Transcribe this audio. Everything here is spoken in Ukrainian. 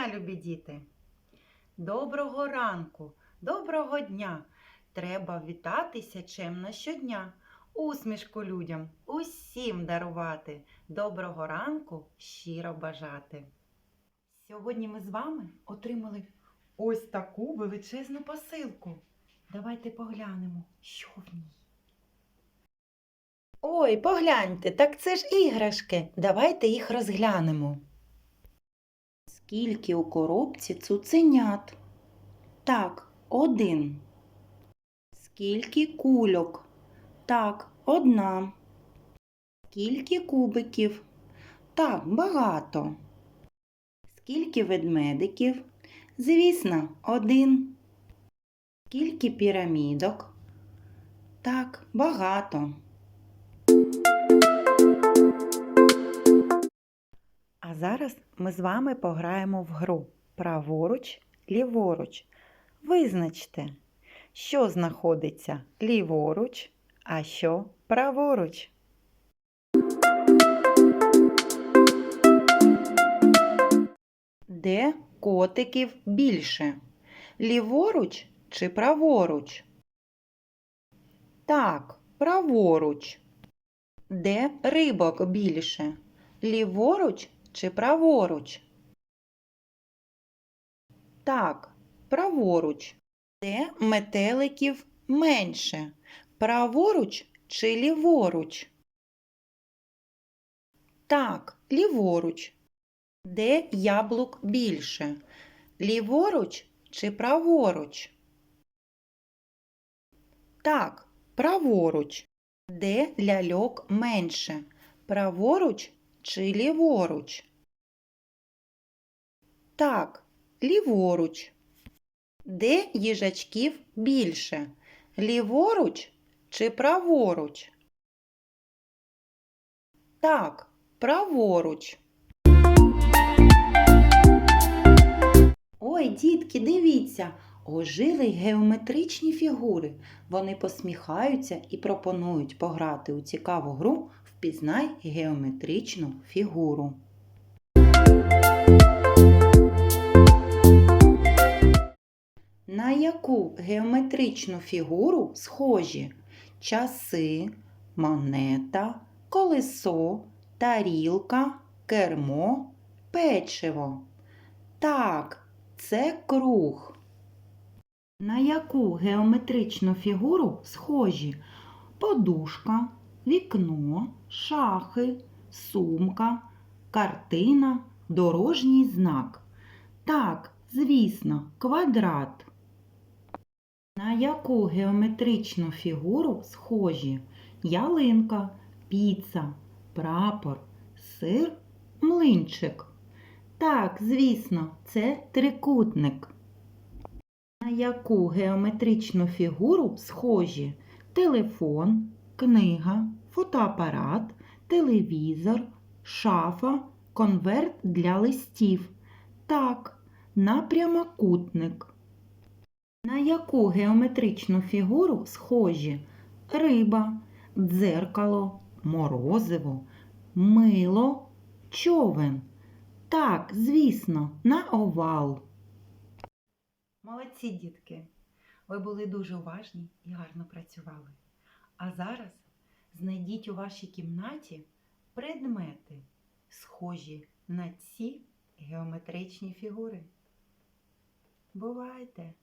любі діти! Доброго ранку, доброго дня! Треба вітатися чемно щодня, усмішку людям усім дарувати, доброго ранку щиро бажати. Сьогодні ми з вами отримали ось таку величезну посилку. Давайте поглянемо, що в ній. Ой, погляньте, так це ж іграшки. Давайте їх розглянемо. Скільки у коробці цуценят? Так, один. Скільки кульок? Так, одна. Скільки кубиків? Так, багато. Скільки ведмедиків? Звісно, один. Скільки пірамідок? Так, багато. А зараз ми з вами пограємо в гру праворуч, ліворуч. Визначте, що знаходиться ліворуч, а що праворуч. Де котиків більше? Ліворуч чи праворуч? Так, праворуч. Де рибок більше? Ліворуч чи праворуч? Так, праворуч. Де метеликів менше? Праворуч чи ліворуч? Так, ліворуч. Де яблук більше? Ліворуч чи праворуч? Так, праворуч. Де ляльок менше? Праворуч чи ліворуч? Так, ліворуч. Де їжачків більше? Ліворуч чи праворуч? Так, праворуч. Ой, дітки, дивіться, ожили геометричні фігури. Вони посміхаються і пропонують пограти у цікаву гру Впізнай геометричну фігуру. На яку геометричну фігуру схожі часи, монета, колесо, тарілка, кермо, печиво? Так, це круг. На яку геометричну фігуру схожі подушка, вікно, шахи, сумка, картина, дорожній знак? Так, звісно, квадрат. На яку геометричну фігуру схожі ялинка, піца, прапор, сир, млинчик? Так, звісно, це трикутник. На яку геометричну фігуру схожі телефон, книга, фотоапарат, телевізор, шафа, конверт для листів? Так, на прямокутник. На яку геометричну фігуру схожі риба, дзеркало, морозиво, мило, човен? Так, звісно, на овал. Молодці, дітки! Ви були дуже уважні і гарно працювали. А зараз знайдіть у вашій кімнаті предмети, схожі на ці геометричні фігури. Бувайте!